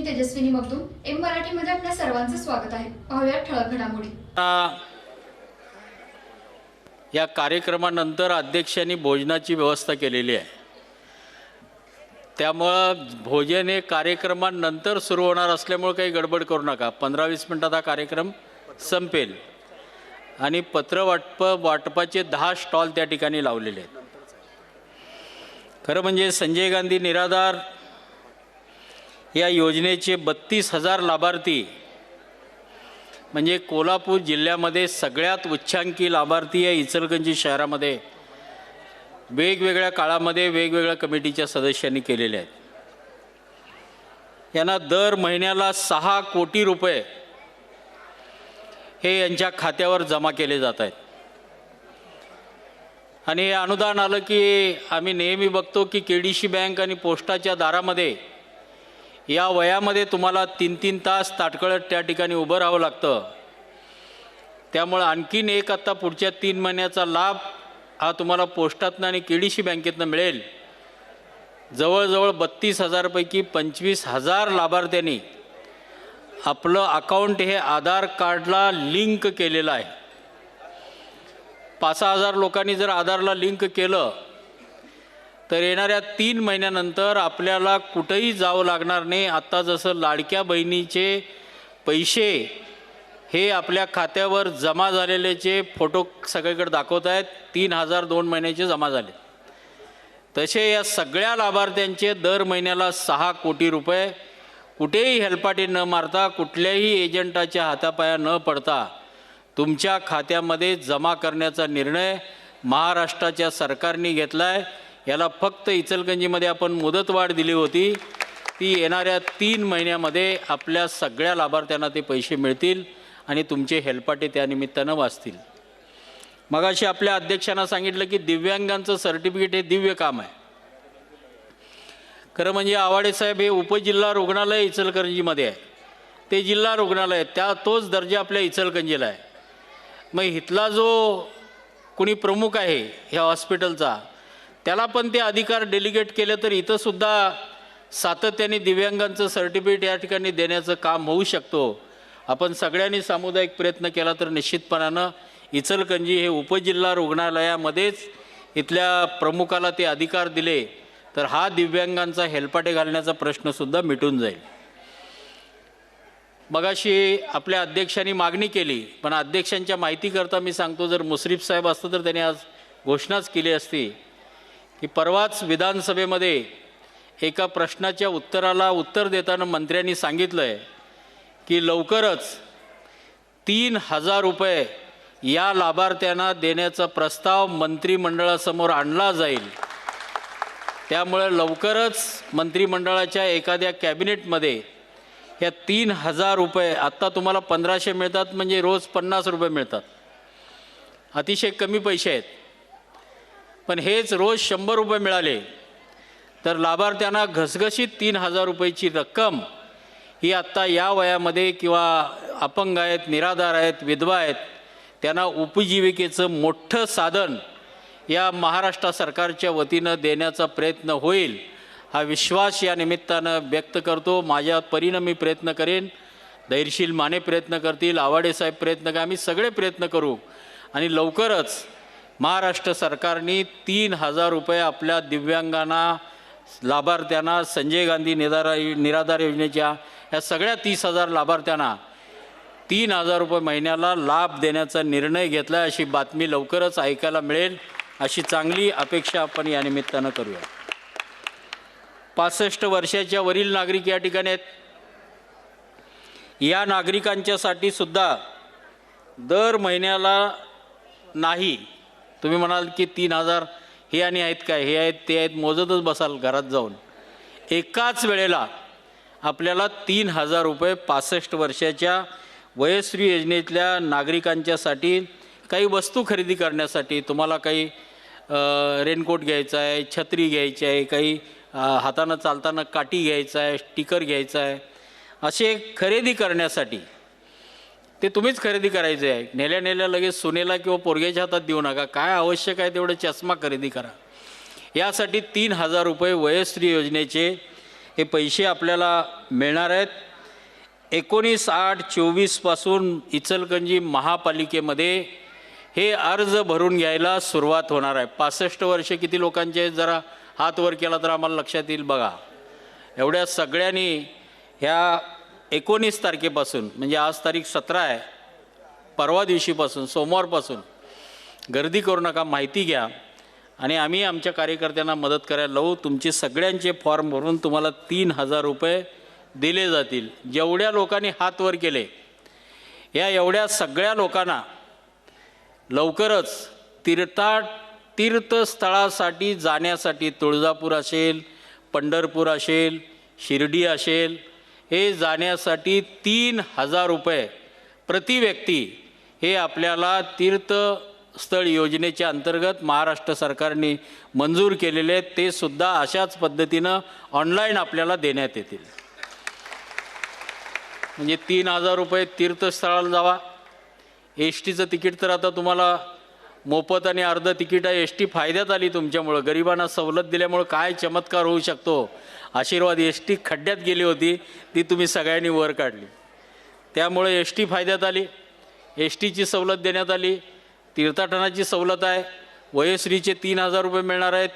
मी Tejaswini Magdum M मराठीमध्ये आपल्या सर्वांचं स्वागत आहे. पाहूया ठळक घडामोडी. या कार्यक्रमानंतर अध्यक्षांनी भोजनाची व्यवस्था केलेली आहे. त्यामुळं भोजन हे कार्यक्रमानंतर सुरू होणार असल्यामुळं काही गडबड करू नका. पंधरा वीस मिनटात हा कार्यक्रम संपेल. आणि पत्र वाटप वाटपाचे दहा स्टॉल त्या ठिकाणी लावलेले आहेत. खरं म्हणजे संजय गांधी निराधार या योजनेचे बत्तीस हजार लाभार्थी म्हणजे कोल्हापूर जिल्ह्यामध्ये सगळ्यात उच्चांकी लाभार्थी या इचलकंजी शहरामध्ये. वेगवेगळ्या काळामध्ये वेगवेगळ्या कमिटीच्या सदस्यांनी केलेले आहेत. यांना दर महिन्याला सहा कोटी रुपये हे यांच्या खात्यावर जमा केले जात आहेत. आणि हे अनुदान आलं की आम्ही नेहमी बघतो की के डी सी बँक आणि पोस्टाच्या दारामध्ये या वयामध्ये तुम्हाला तीन तीन तास ताटकळत त्या ठिकाणी उभं राहावं लागतं. त्यामुळं आणखीन एक आत्ता पुढच्या तीन महिन्याचा लाभ हा तुम्हाला पोस्टातनं आणि के डी सी बँकेतनं मिळेल. जवळजवळ बत्तीस हजारपैकी पंचवीस हजार लाभार्थ्यांनी आपलं अकाउंट हे आधार कार्डला लिंक केलेलं आहे. पाच सहा हजार लोकांनी जर आधारला लिंक केलं तर येणाऱ्या तीन महिन्यानंतर आपल्याला कुठंही जावं लागणार नाही. आत्ता जसं लाडक्या बहिणीचे पैसे हे आपल्या खात्यावर जमा झालेल्याचे फोटो सगळीकडे दाखवत आहेत. तीन हजार दोन महिन्याचे जमा झाले. तसे या सगळ्या लाभार्थ्यांचे दर महिन्याला सहा कोटी रुपये. कुठेही हेलपाटी न मारता कुठल्याही एजंटाच्या हातापाया न पडता तुमच्या खात्यामध्ये जमा करण्याचा निर्णय महाराष्ट्राच्या सरकारने घेतला आहे याला फक्त इचलकंजीमध्ये आपण मुदतवाढ दिली होती. ती येणाऱ्या तीन महिन्यामध्ये आपल्या सगळ्या लाभार्थ्यांना ते पैसे मिळतील आणि तुमचे हेलपाटे त्यानिमित्तानं वाचतील. मगाशी आपल्या अध्यक्षांना सांगितलं की दिव्यांगांचं सर्टिफिकेट हे दिव्य काम आहे. खरं म्हणजे आवाडे साहेब हे उपजिल्हा रुग्णालय इचलकरंजीमध्ये आहे. ते जिल्हा रुग्णालय आहे. त्या तोच दर्जा आपल्या इचलकरंजीला आहे. मग इथला जो कुणी प्रमुख आहे ह्या हॉस्पिटलचा त्याला पण ते अधिकार डेलिगेट केले तर इथंसुद्धा सातत्याने दिव्यांगांचं सर्टिफिकेट या ठिकाणी देण्याचं काम होऊ शकतो. आपण सगळ्यांनी सामुदायिक प्रयत्न केला तर निश्चितपणानं इचलकंजी हे उपजिल्हा रुग्णालयामध्येच इथल्या प्रमुखाला ते अधिकार दिले तर हा दिव्यांगांचा हेलपाटे घालण्याचा प्रश्नसुद्धा मिटून जाईल. मगाशी आपल्या अध्यक्षांनी मागणी केली पण अध्यक्षांच्या माहितीकरता मी सांगतो जर मुश्रीफ साहेब असतं तर त्यांनी आज घोषणाच केली असती. की परवाच विधानसभेमध्ये एका प्रश्नाच्या उत्तराला उत्तर देताना मंत्र्यांनी सांगितलं आहे की लवकरच तीन हजार रुपये या लाभार्थ्यांना देण्याचा प्रस्ताव मंत्रिमंडळासमोर आणला जाईल. त्यामुळे लवकरच मंत्रिमंडळाच्या एखाद्या कॅबिनेटमध्ये या तीन हजार रुपये आत्ता तुम्हाला पंधराशे मिळतात म्हणजे रोज पन्नास रुपये मिळतात. अतिशय कमी पैसे आहेत. पण हेच रोज शंभर रुपये मिळाले. तर लाभार्थ्यांना घसघशीत तीन हजार रुपयाची रक्कम ही आत्ता या वयामध्ये किंवा अपंग आहेत निराधार आहेत विधवा आहेत त्यांना उपजीविकेचं मोठं साधन या महाराष्ट्र सरकारच्या वतीनं देण्याचा प्रयत्न होईल हा विश्वास या निमित्तानं व्यक्त करतो. माझ्या परीनं मी प्रयत्न करेन. धैर्यशील माने प्रयत्न करतील आवाडेसाहेब प्रयत्न का आम्ही सगळे प्रयत्न करू आणि लवकरच महाराष्ट्र सरकारने तीन हजार रुपये आपल्या दिव्यांगांना लाभार्थ्यांना संजय गांधी निराधार निराधार योजनेच्या या सगळ्या तीस हजार लाभार्थ्यांना तीन हजार रुपये महिन्याला लाभ देण्याचा निर्णय घेतला अशी बातमी लवकरच ऐकायला मिळेल. अशी चांगली अपेक्षा आपण या निमित्तानं करूया. पासष्ट वर्षाच्या वरील नागरिक या ठिकाणी आहेत. या नागरिकांच्यासाठी सुद्धा दर महिन्याला नाही तुम्ही म्हणाल की तीन हजार हे आणि आहेत काय? हे आहेत ते आहेत मोजतच बसाल घरात जाऊन. एकाच वेळेला आपल्याला तीन हजार रुपये पासष्ट वर्षाच्या वयश्री योजनेतल्या नागरिकांच्यासाठी काही वस्तू खरेदी करण्यासाठी तुम्हाला काही रेनकोट घ्यायचा आहे छत्री घ्यायची आहे काही हातानं चालताना काठी घ्यायचा आहे स्टिकर घ्यायचा आहे असे खरेदी करण्यासाठी ते तुम्हीच खरेदी करायचे आहे. नेल्या नेल्या लगेच सुनेला किंवा पोरग्याच्या हातात देऊ नका. काय आवश्यक आहे तेवढं चष्मा खरेदी करा. यासाठी तीन हजार रुपये वयश्री योजनेचे हे पैसे आपल्याला मिळणार आहेत. एकोणीस आठ चोवीसपासून इचलकंजी महापालिकेमध्ये हे अर्ज भरून घ्यायला सुरुवात होणार आहे. पासष्ट वर्ष किती लोकांचे जरा हात वर केला तर आम्हाला लक्षात येईल बघा. एवढ्या सगळ्यांनी ह्या एकोणीस तारखेपासून म्हणजे आज तारीख सतरा आहे परवा दिवशीपासून सोमवारपासून. गर्दी करू नका माहिती घ्या. आणि आम्ही आमच्या कार्यकर्त्यांना मदत करायला लावू. तुमचे सगळ्यांचे फॉर्म भरून तुम्हाला तीन हजार रुपये दिले जातील. जेवढ्या लोकांनी हात वर केले या एवढ्या सगळ्या लोकांना लवकरच तीर्था तीर्थस्थळासाठी जाण्यासाठी तुळजापूर असेल पंढरपूर असेल शिर्डी असेल हे जाण्यासाठी तीन हजार रुपये प्रति व्यक्ती हे आपल्याला तीर्थस्थळ योजनेच्या अंतर्गत महाराष्ट्र सरकारने मंजूर केलेले आहेत. ते सुद्धा अशाच पद्धतीनं ऑनलाईन आपल्याला देण्यात येतील. म्हणजे तीन हजार रुपये तीर्थस्थळाला जावा. एस टीचं तिकीट तर आता तुम्हाला मोफत आणि अर्ध तिकीट एस टी फायद्यात आली तुमच्यामुळं. गरिबांना सवलत दिल्यामुळं काय चमत्कार होऊ शकतो? आशीर्वाद एस टी खड्ड्यात गेली होती ती तुम्ही सगळ्यांनी वर काढली. त्यामुळे एस टी फायद्यात आली एस टीची सवलत देण्यात आली तीर्थाटनाची सवलत आहे वयश्रीचे तीन हजार रुपये मिळणार आहेत.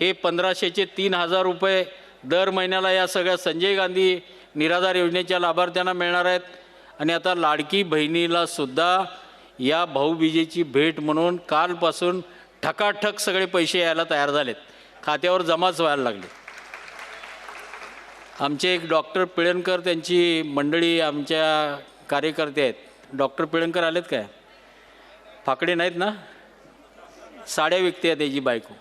हे पंधराशेचे तीन हजार रुपये दर महिन्याला या सगळ्या संजय गांधी निराधार योजनेच्या लाभार्थ्यांना मिळणार आहेत. आणि आता लाडकी बहिणीला सुद्धा या भाऊबीजेची भेट म्हणून कालपासून ठकाठक सगळे पैसे यायला तयार झालेत. खात्यावर जमाच व्हायला लागले. आमचे एक डॉक्टर पिळणकर त्यांची मंडळी आमच्या कार्यकर्ते आहेत. डॉक्टर पिळणकर आलेत काय? फाकडे नाहीत ना? साड्या विकते आहे त्याची बायको.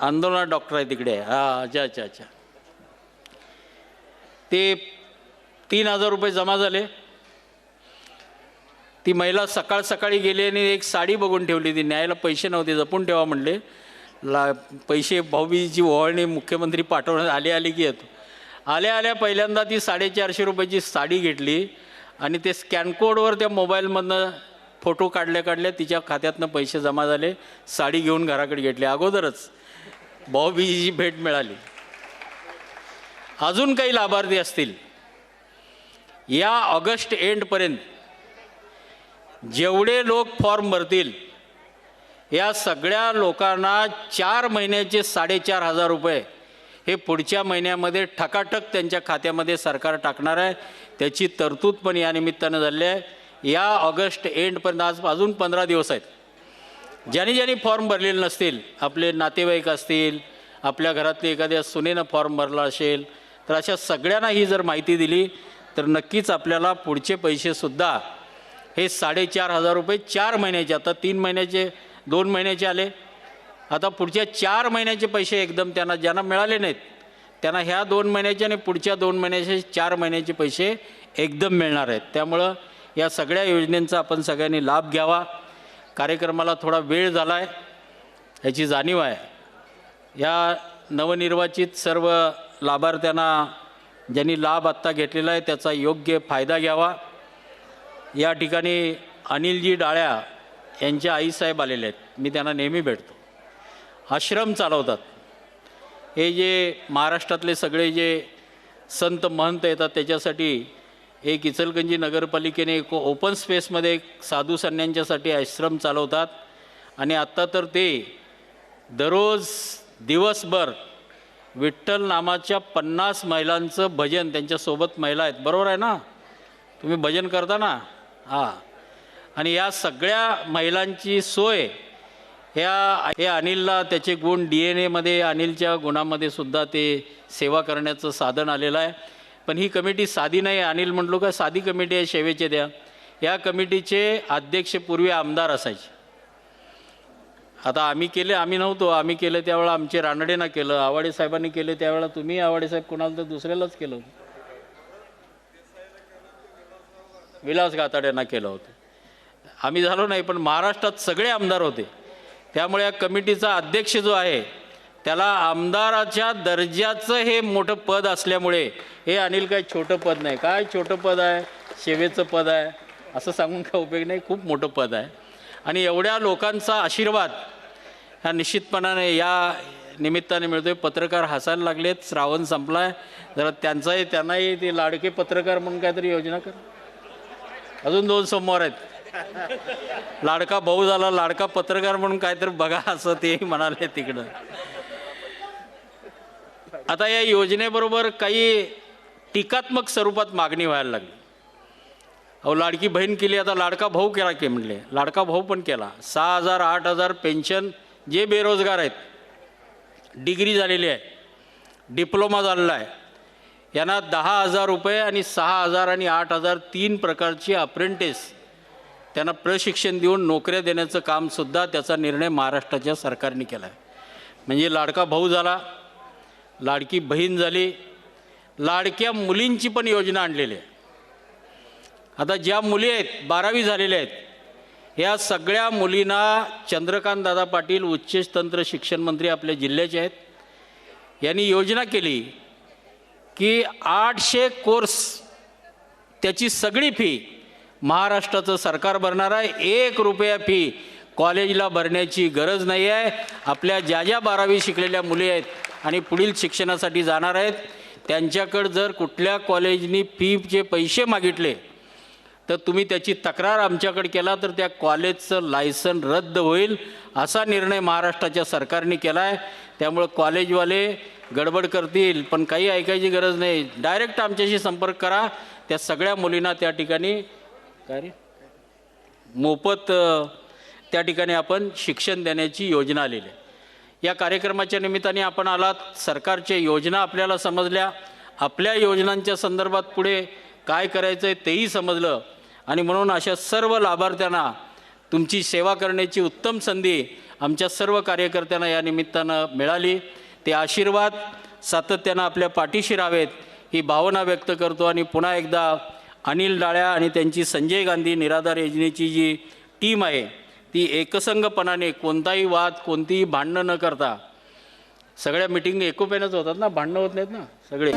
आंदोलनात डॉक्टर आहे तिकडे. हां अच्छा अच्छा अच्छा. ते तीन हजार रुपये जमा झाले. ती महिला सकाळ सकाळी गेली आणि एक साडी बघून ठेवली ती न्यायला पैसे नव्हते जपून ठेवा म्हणले. ला पैसे भाऊबीजीची ओवाळणी मुख्यमंत्री पाठवण्यात आले आले की येतो. आल्या आल्या पहिल्यांदा ती साडेचारशे रुपयाची साडी घेतली आणि ते स्कॅन कोडवर त्या मोबाईलमधनं फोटो काढल्या काढल्या तिच्या खात्यातनं पैसे जमा झाले साडी घेऊन घराकडे घेतली. अगोदरच भाऊबीजीची भेट मिळाली. अजून काही लाभार्थी असतील. या ऑगस्ट एंडपर्यंत जेवढे लोक फॉर्म भरतील या सगळ्या लोकांना चार महिन्याचे साडेचार हजार रुपये हे पुढच्या महिन्यामध्ये ठकाठक त्यांच्या खात्यामध्ये सरकार टाकणार आहे. त्याची तरतूद पण या निमित्तानं झाली आहे. या ऑगस्ट एंडपर्यंत आज अजून पंधरा दिवस आहेत. ज्यांनी ज्यांनी फॉर्म भरलेले नसतील आपले नातेवाईक असतील आपल्या घरातले एखाद्या सुनेनं फॉर्म भरला असेल तर अशा सगळ्यांना ही जर माहिती दिली तर नक्कीच आपल्याला पुढचे पैसेसुद्धा हे साडेचार हजार रुपये चार महिन्याचे आता तीन महिन्याचे दोन महिन्याचे आले. आता पुढच्या चार महिन्याचे पैसे एकदम त्यांना ज्यांना मिळाले नाहीत त्यांना ह्या दोन महिन्याचे आणि पुढच्या दोन महिन्याचे चार महिन्याचे पैसे एकदम मिळणार आहेत. त्यामुळं या सगळ्या योजनेचा आपण सगळ्यांनी लाभ घ्यावा. कार्यक्रमाला थोडा वेळ झाला आहे ह्याची जाणीव आहे. या नवनिर्वाचित सर्व लाभार्थ्यांना ज्यांनी लाभ आत्ता घेतलेला आहे त्याचा योग्य फायदा घ्यावा. या ठिकाणी अनिलजी डाळ्या यांच्या आईसाहेब आलेले आहेत. मी त्यांना नेहमी भेटतो. आश्रम चालवतात. हे जे महाराष्ट्रातले सगळे जे संत महंत येतात त्याच्यासाठी एक इचलगंजी नगरपालिकेने एक ओपन स्पेसमध्ये एक साधू संन्यांच्यासाठी आश्रम चालवतात. आणि आत्ता तर ते दररोज दिवसभर विठ्ठल नामाच्या पन्नास महिलांचं भजन त्यांच्यासोबत महिला आहेत. बरोबर आहे ना? तुम्ही भजन करता ना? हां. आणि या सगळ्या महिलांची सोय ह्या हे अनिलला त्याचे गुण डी एन एमध्ये अनिलच्या गुणामध्ये सुद्धा ते सेवा करण्याचं साधन आलेलं आहे. पण ही कमिटी साधी नाही. अनिल म्हटलो का साधी कमिटी आहे सेवेचे द्या. या कमिटीचे अध्यक्ष पूर्वी आमदार असायचे. आता आम्ही केले आम्ही नव्हतो. आम्ही केलं त्यावेळेला आमचे रानडेनं केलं. आवाडे साहेबांनी केले त्यावेळेला तुम्ही आवाडे साहेब कोणाला तर दुसऱ्यालाच केलं विलास घातड गाताड्यांना केलं होतं. आम्ही झालो नाही पण महाराष्ट्रात सगळे आमदार होते. त्यामुळे या कमिटीचा अध्यक्ष जो आहे त्याला आमदाराच्या दर्जाचं हे मोठं पद असल्यामुळे हे अनिल काय छोटं पद नाही. काय छोटं पद आहे? सेवेचं पद आहे? असं सांगून काय उपयोग नाही. खूप मोठं पद आहे. आणि एवढ्या लोकांचा आशीर्वाद हा निश्चितपणाने या निमित्ताने मिळतोय. पत्रकार हसायला लागलेत. श्रावण संपलाय. जरा त्यांचाही त्यांनाही ते लाडके पत्रकार म्हणून काहीतरी योजना कर. अजून दोन सोमवार आहेत. लाडका भाऊ झाला लाडका पत्रकार म्हणून काहीतरी बघा असं तेही म्हणाले तिकडं. आता या योजनेबरोबर काही टीकात्मक स्वरूपात मागणी व्हायला लागली. अहो लाडकी बहीण केली आता लाडका भाऊ केला की म्हणले. लाडका भाऊ पण केला. सहा हजार आठ हजार पेन्शन जे बेरोजगार आहेत डिग्री झालेली आहे डिप्लोमा झालेला आहे. यांना दहा हजार रुपये आणि सहा हजार आणि आठ हजार तीन प्रकारची अप्रेंटिस त्यांना प्रशिक्षण देऊन नोकऱ्या देण्याचं कामसुद्धा त्याचा निर्णय महाराष्ट्राच्या सरकारने केला आहे म्हणजे लाडका भाऊ झाला लाडकी बहीण झाली लाडक्या मुलींची पण योजना आणलेली आहे. आता ज्या मुली आहेत बारावी झालेल्या आहेत या सगळ्या मुलींना चंद्रकांत दादा पाटील उच्च तंत्र शिक्षण मंत्री आपल्या जिल्ह्याचे आहेत. यांनी योजना केली की आठशे कोर्स त्याची सगळी फी महाराष्ट्राचं सरकार भरणार आहे. एक रुपया फी कॉलेजला भरण्याची गरज नाही आहे. आपल्या ज्या ज्या बारावी शिकलेल्या मुली आहेत आणि पुढील शिक्षणासाठी जाणार आहेत त्यांच्याकडं जर कुठल्या कॉलेजनी फीचे पैसे मागितले तर तुम्ही त्याची तक्रार आमच्याकडे केला तर त्या कॉलेजचं लायसन रद्द होईल असा निर्णय महाराष्ट्राच्या सरकारने केला आहे त्यामुळं कॉलेजवाले गडबड करतील पण काही ऐकायची गरज नाही. डायरेक्ट आमच्याशी संपर्क करा. त्या सगळ्या मुलींना त्या ठिकाणी काय रे? मोफत त्या ठिकाणी आपण शिक्षण देण्याची योजना आलेली आहे. या कार्यक्रमाच्या निमित्ताने आपण आलात. सरकारच्या योजना आपल्याला समजल्या. आपल्या योजनांच्या संदर्भात पुढे काय करायचं आहे तेही समजलं. आणि म्हणून अशा सर्व लाभार्थ्यांना तुमची सेवा करण्याची उत्तम संधी आमच्या सर्व कार्यकर्त्यांना या निमित्तानं मिळाली. ते आशीर्वाद सातत्यानं आपल्या पाठीशी राहावेत ही भावना व्यक्त करतो. आणि पुन्हा एकदा अनिल डाळ्या आणि त्यांची संजय गांधी निराधार योजनेची जी टीम आहे ती एकसंगपणाने कोणताही वाद कोणतीही भांडणं न करता सगळ्या मिटिंग एकोप्यानंच होतात ना? भांडणं होत नाहीत ना? सगळे.